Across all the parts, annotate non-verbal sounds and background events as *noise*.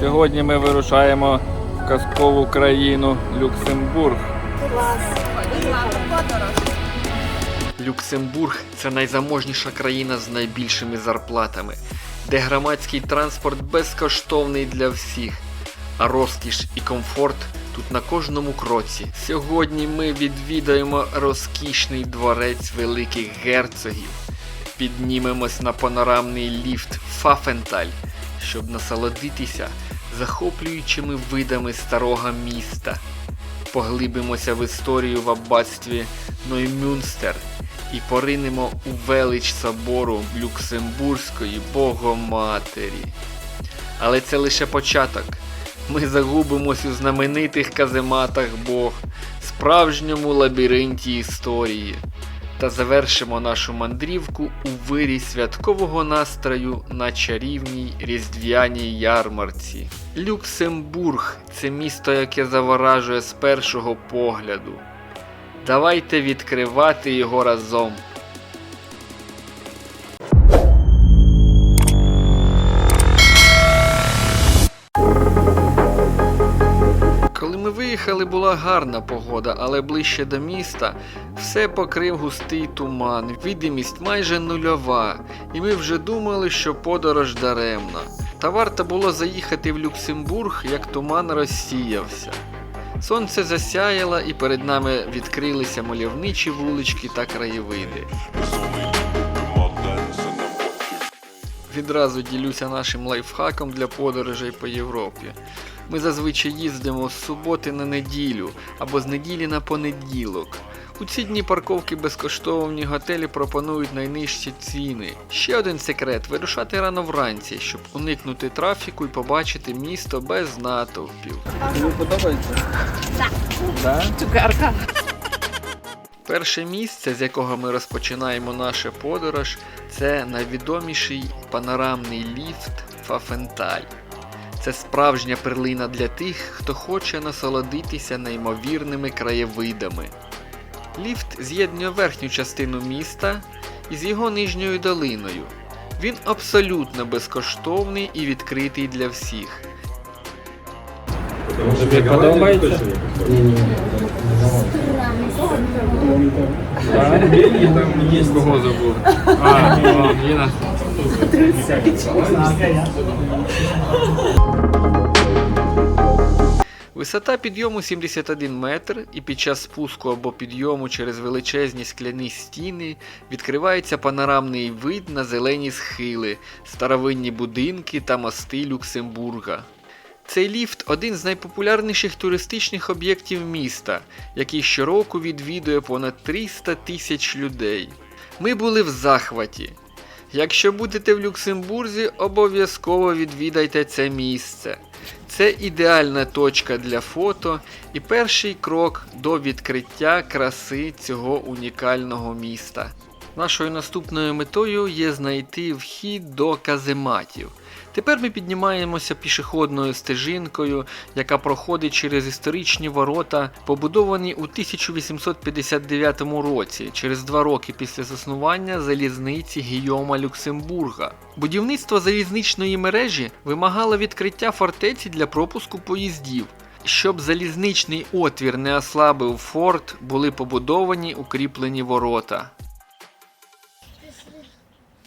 Сьогодні ми вирушаємо в казкову країну Люксембург. Люксембург це найзаможніша країна з найбільшими зарплатами, де громадський транспорт безкоштовний для всіх, а розкіш і комфорт тут на кожному кроці. Сьогодні ми відвідаємо розкішний дворець великих герцогів, піднімемось на панорамний ліфт Фафенталь, щоб насолодитися захоплюючими видами старого міста. Поглибимося в історію в аббатстві Ноймюнстер і поринемо у велич собору Люксембурзької Богоматері. Але це лише початок. Ми загубимось у знаменитих казематах Бог, справжньому лабіринті історії та завершимо нашу мандрівку у вирі святкового настрою на чарівній різдвяній ярмарці. Люксембург це місто, яке заворажує з першого погляду. Давайте відкривати його разом. Виїхали, була гарна погода, але ближче до міста все покрив густий туман, видимість майже нульова, і ми вже думали, що подорож даремна. Та варто було заїхати в Люксембург, як туман розсіявся. Сонце засяяло і перед нами відкрилися мальовничі вулички та краєвиди. Відразу ділюся нашим лайфхаком для подорожей по Європі. Ми зазвичай їздимо з суботи на неділю або з неділі на понеділок. У ці дні парковки безкоштовні, готелі пропонують найнижчі ціни. Ще один секрет вирушати рано вранці, щоб уникнути трафіку і побачити місто без натовпів. Тобі подобається? Так. Да? Цукерка. Перше місце, з якого ми розпочинаємо нашу подорож, це найвідоміший панорамний ліфт Фафенталь. Це справжня перлина для тих, хто хоче насолодитися неймовірними краєвидами. Ліфт з'єднує верхню частину міста із його нижньою долиною. Він абсолютно безкоштовний і відкритий для всіх. Тобі подобається? Так? Кого забув? А, о, Висота підйому 71 метр, і під час спуску або підйому через величезні скляні стіни відкривається панорамний вид на зелені схили, старовинні будинки та мости Люксембурга. Цей ліфт один з найпопулярніших туристичних об'єктів міста, який щороку відвідує понад 300 тисяч людей. Ми були в захваті. Якщо будете в Люксембурзі, обов'язково відвідайте це місце. Це ідеальна точка для фото і перший крок до відкриття краси цього унікального міста. Нашою наступною метою є знайти вхід до казематів. Тепер ми піднімаємося пішохідною стежинкою, яка проходить через історичні ворота, побудовані у 1859 році, через два роки після заснування залізниці Гійома Люксембурга. Будівництво залізничної мережі вимагало відкриття фортеці для пропуску поїздів. Щоб залізничний отвір не ослабив форт, були побудовані укріплені ворота.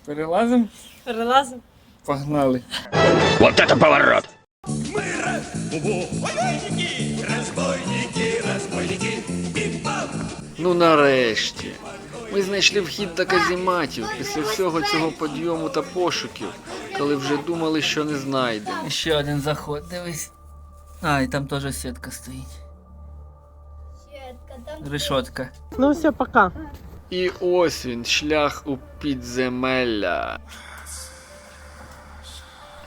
Перелазимо? Перелазим. Погнали. Ну нарешті. Ми знайшли вхід до казематів після всього цього підйому та пошуків, коли вже думали, що не знайдемо. Ще один заход, дивись. А, і там теж сітка стоїть. Решетка. Ну все, пока. І ось він, шлях у підземелля.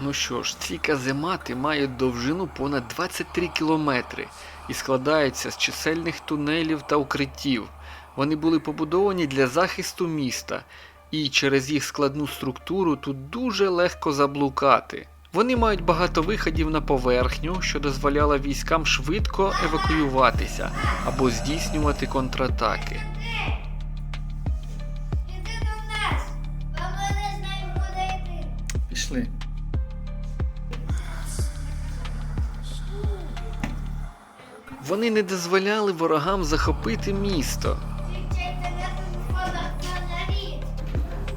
Ну що ж, ці каземати мають довжину понад 23 кілометри і складаються з чисельних тунелів та укриттів. Вони були побудовані для захисту міста, і через їх складну структуру тут дуже легко заблукати. Вони мають багато виходів на поверхню, що дозволяло військам швидко евакуюватися або здійснювати контратаки. Пішли. Вони не дозволяли ворогам захопити місто.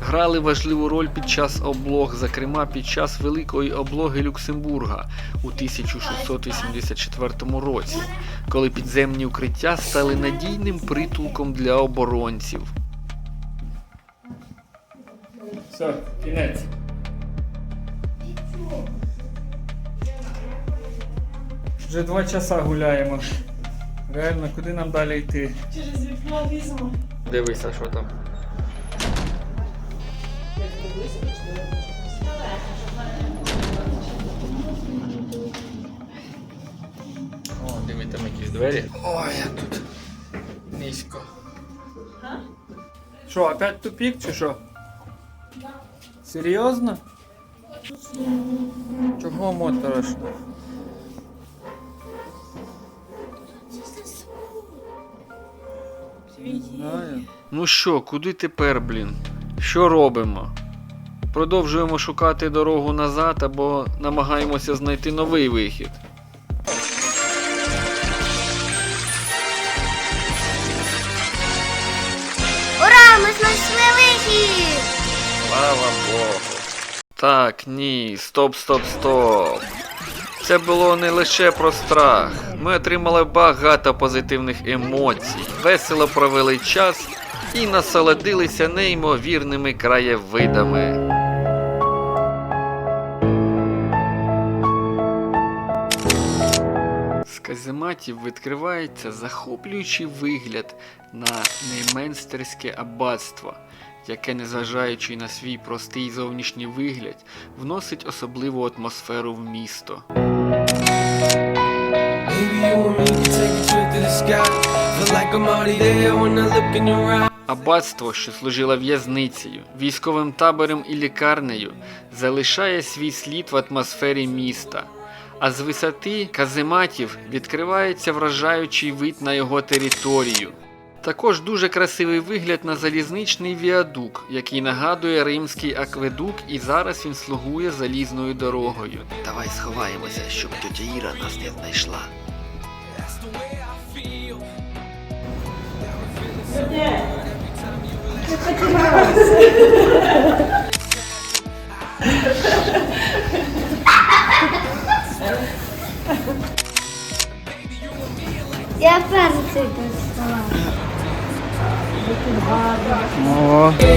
Грали важливу роль під час облог, зокрема під час Великої облоги Люксембурга у 1684 році, коли підземні укриття стали надійним притулком для оборонців. Все, кінець. Вже два часа гуляємо. Реально, куди нам далі йти? Через вікно ліземо. Дивися, що там. О, диви, там якісь двері. Ой, як тут низько. Що, опять тупік чи що? Серйозно? Чого моторошно? Знаю. Ну що, куди тепер, блін? Що робимо? Продовжуємо шукати дорогу назад або намагаємося знайти новий вихід. Так, ні, стоп, стоп, стоп. Це було не лише про страх. Ми отримали багато позитивних емоцій, весело провели час і насолодилися неймовірними краєвидами. З казематів відкривається захоплюючий вигляд на Нейменстерське аббатство, яке, незважаючи на свій простий зовнішній вигляд, вносить особливу атмосферу в місто. Аббатство, що служило в'язницею, військовим табором і лікарнею, залишає свій слід в атмосфері міста. А з висоти казематів відкривається вражаючий вид на його територію. Також дуже красивий вигляд на залізничний віадук, який нагадує римський акведук, і зараз він слугує залізною дорогою. Давай сховаємося, щоб тетя Іра нас не знайшла. Я перший дістала. О, Oh.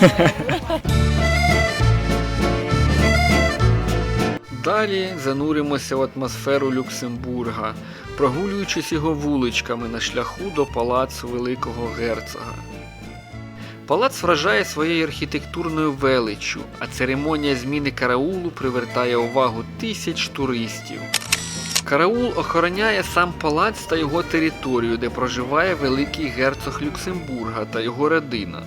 *laughs* Далі зануримося в атмосферу Люксембурга, прогулюючись його вуличками на шляху до палацу Великого Герцога. Палац вражає своєю архітектурною величчю, а церемонія зміни караулу привертає увагу тисяч туристів. Караул охороняє сам палац та його територію, де проживає великий герцог Люксембурга та його родина.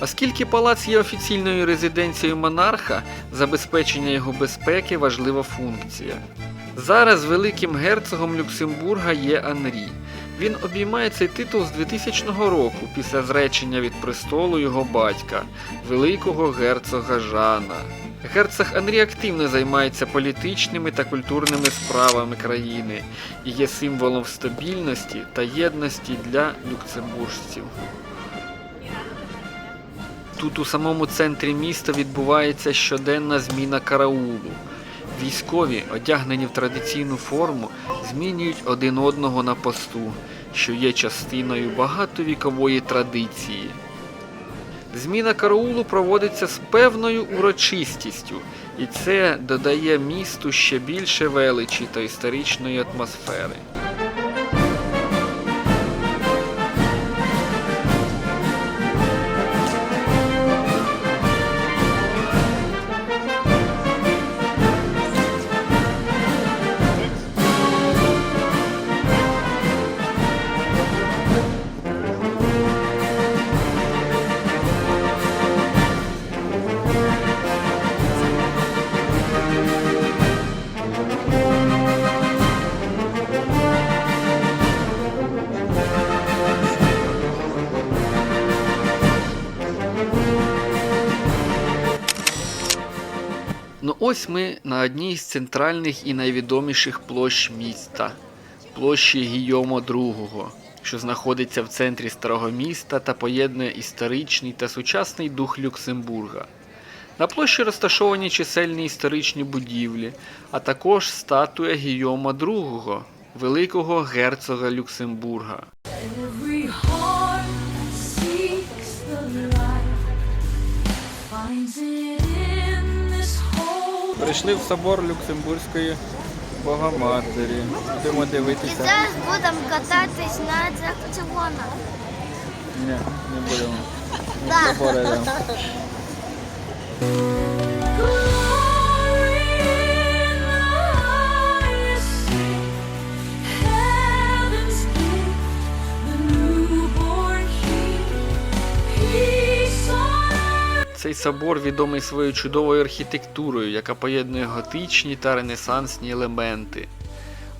Оскільки палац є офіційною резиденцією монарха, забезпечення його безпеки важлива функція. Зараз великим герцогом Люксембурга є Анрі. Він обіймає цей титул з 2000 року після зречення від престолу його батька, великого герцога Жана. Герцог Анрі активно займається політичними та культурними справами країни і є символом стабільності та єдності для люксембуржців. Тут у самому центрі міста відбувається щоденна зміна караулу. Військові, одягнені в традиційну форму, змінюють один одного на посту, що є частиною багатовікової традиції. Зміна караулу проводиться з певною урочистістю, і це додає місту ще більше величі та історичної атмосфери. Ось ми на одній з центральних і найвідоміших площ міста площі Гійомо II, що знаходиться в центрі старого міста та поєднує історичний та сучасний дух Люксембурга. На площі розташовані чисельні історичні будівлі, а також статуя Гійома II, великого герцога Люксембурга. Finds it in. Прийшли в собор Люксембурзької Богоматері. Будемо І зараз будемо кататись на атракціонах. Ні, не будемо. Да. Собор йдемо. Цей собор відомий своєю чудовою архітектурою, яка поєднує готичні та ренесансні елементи.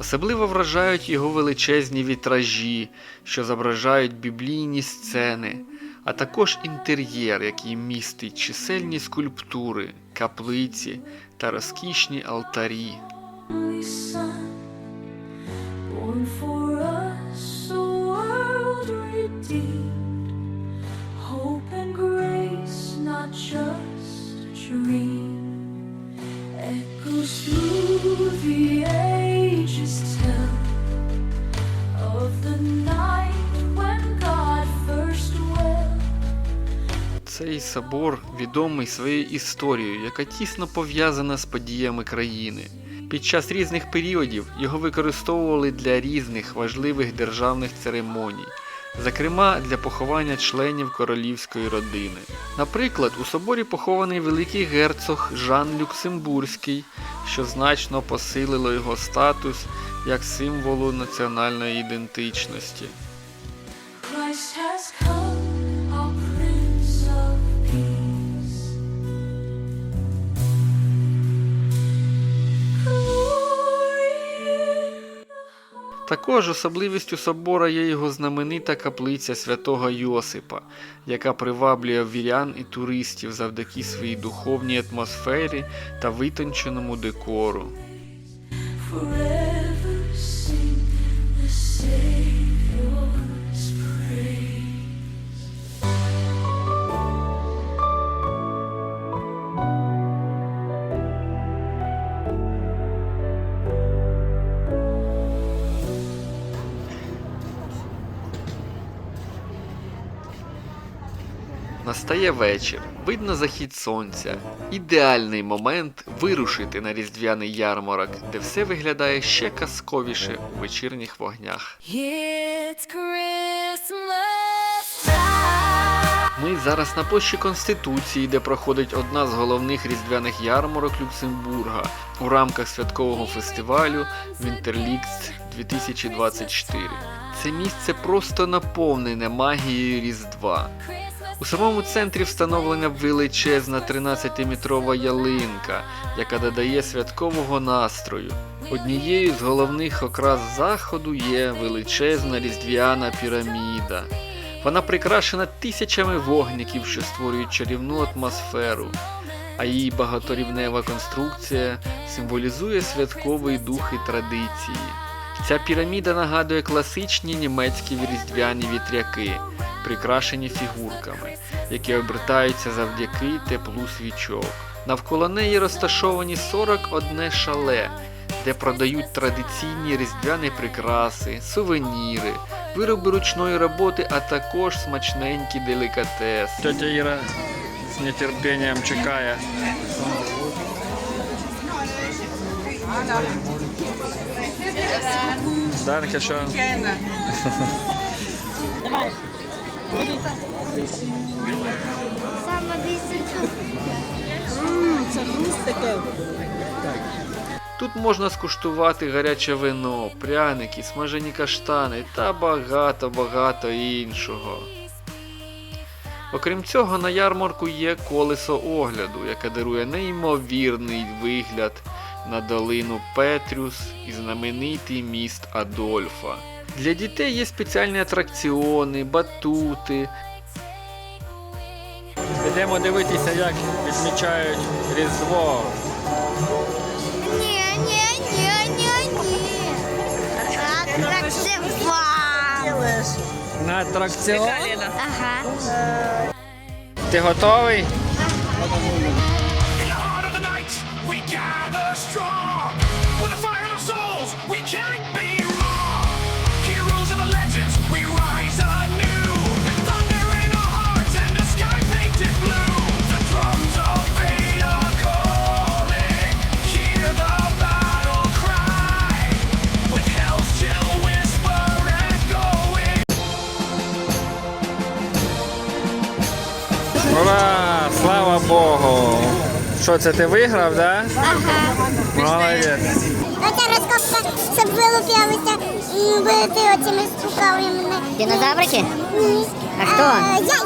Особливо вражають його величезні вітражі, що зображають біблійні сцени, а також інтер'єр, який містить чисельні скульптури, каплиці та розкішні алтарі. for us, a world redeemed. Not. Цей собор відомий своєю історією, яка тісно пов'язана з подіями країни. Під час різних періодів його використовували для різних важливих державних церемоній, зокрема для поховання членів королівської родини. Наприклад, у соборі похований великий герцог Жан Люксембурзький, що значно посилило його статус як символу національної ідентичності. Також особливістю собора є його знаменита каплиця святого Йосипа, яка приваблює вірян і туристів завдяки своїй духовній атмосфері та витонченому декору. Настає вечір, видно захід сонця. Ідеальний момент вирушити на різдвяний ярмарок, де все виглядає ще казковіше у вечірніх вогнях. It's Christmas time. Ми зараз на площі Конституції, де проходить одна з головних різдвяних ярмарок Люксембурга у рамках святкового фестивалю Winterlicht 2024. Це місце просто наповнене магією Різдва. У самому центрі встановлена величезна 13-метрова ялинка, яка додає святкового настрою. Однією з головних окрас заходу є величезна різдвяна піраміда. Вона прикрашена тисячами вогників, що створюють чарівну атмосферу, а її багаторівнева конструкція символізує святковий дух і традиції. Ця піраміда нагадує класичні німецькі різдвяні вітряки, прикрашені фігурками, які обертаються завдяки теплу свічок. Навколо неї розташовані 41 шале, де продають традиційні різдвяні прикраси, сувеніри, вироби ручної роботи, а також смачненький делікатес. Тетя Іра з нетерпінням чекає. Данка, що? *laughs* Саме більше. Тут можна скуштувати гаряче вино, пряники, смажені каштани та багато-багато іншого. Окрім цього, на ярмарку є колесо огляду, яке дарує неймовірний вигляд на долину Петрюс і знаменитий міст Адольфа. Для дітей є спеціальні атракціони, батути, Йдемо дивитися, як відмічають Різдво. Ні, ні, ні, ні, ні. Атрактива. На атракціон. Ага. Ти готовий? In Богу! Що це ти виграв, да? Молодець. Оця розкопка, щоб вилуп'ялися, бити оцими штуками. Динозаврики? А хто? Яйця.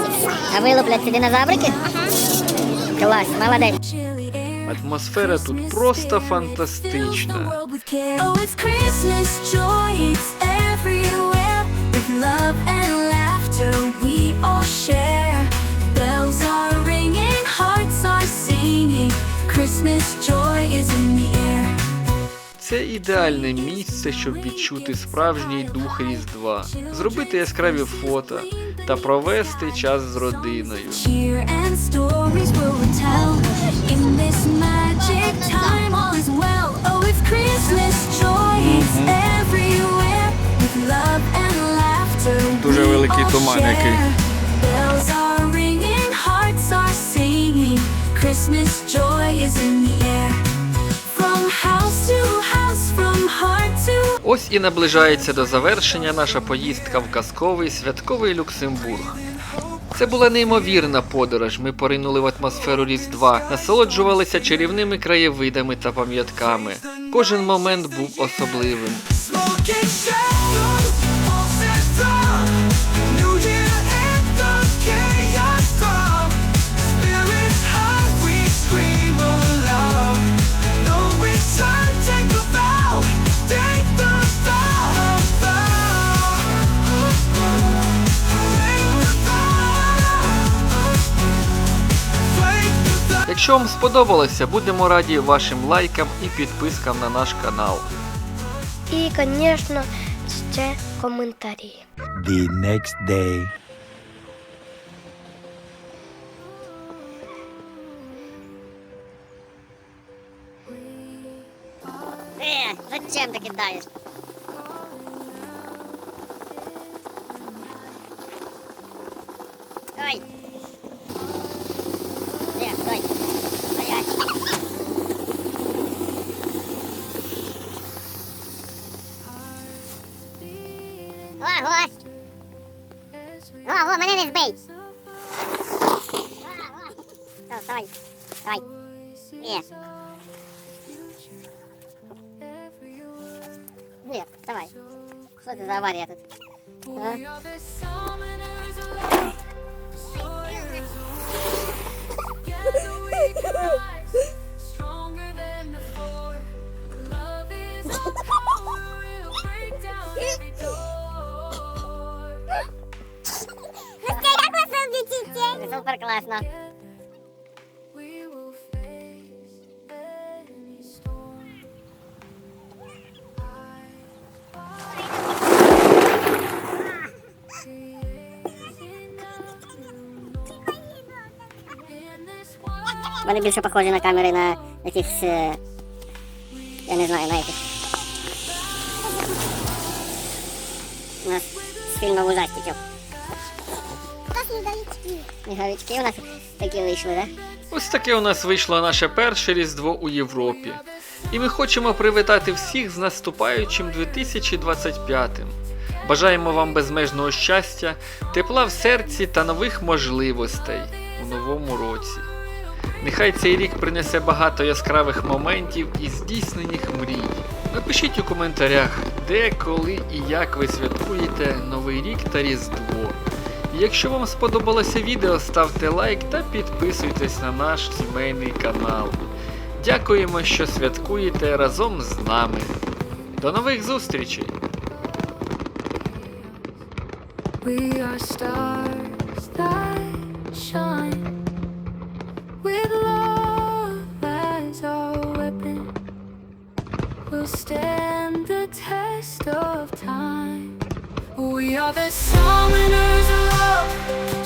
А вилупляться динозаврики? Клас, молодець. Атмосфера тут просто фантастична. Oh, love and laughter, we all share. Bells are ringing, hearts are singing. Christmas joy is in the air. Це ідеальне місце, щоб відчути справжній дух Різдва, зробити яскраві фото та провести час з родиною. Cheer and stories will tell. In this magic time, all is well. Oh, it's Christmas joy, it's everywhere. With love and laughter, Дуже we великий all туман який. Christmas joy is in the air. From house to house, from heart to Ось і наближається до завершення наша поїздка в казковий святковий Люксембург. Це була неймовірна подорож. Ми поринули в атмосферу Різдва, насолоджувалися чарівними краєвидами та пам'ятками. Кожен момент був особливим. Якщо вам сподобалося, будемо раді вашим лайкам і підпискам на наш канал. І, звісно, ще коментарі. the next day. Е, зачем ти кидаєш? роблять Супер класно. Вони більше похожі на камери на якихось. е, Я не знаю, на яких. На фільмом ужастиків. Та снідалічки. У нас такі вийшли, да? Ось таке у нас вийшло наше перше Різдво у Європі. І ми хочемо привітати всіх з наступаючим 2025. Бажаємо вам безмежного щастя, тепла в серці та нових можливостей у новому році. Нехай цей рік принесе багато яскравих моментів і здійснених мрій. Напишіть у коментарях, де, коли і як ви святкуєте Новий рік та Різдво. Якщо вам сподобалося відео, ставте лайк та підписуйтесь на наш сімейний канал. Дякуємо, що святкуєте разом з нами. До нових зустрічей! We are stars that shine will stand the test of time. We are the summoners of love.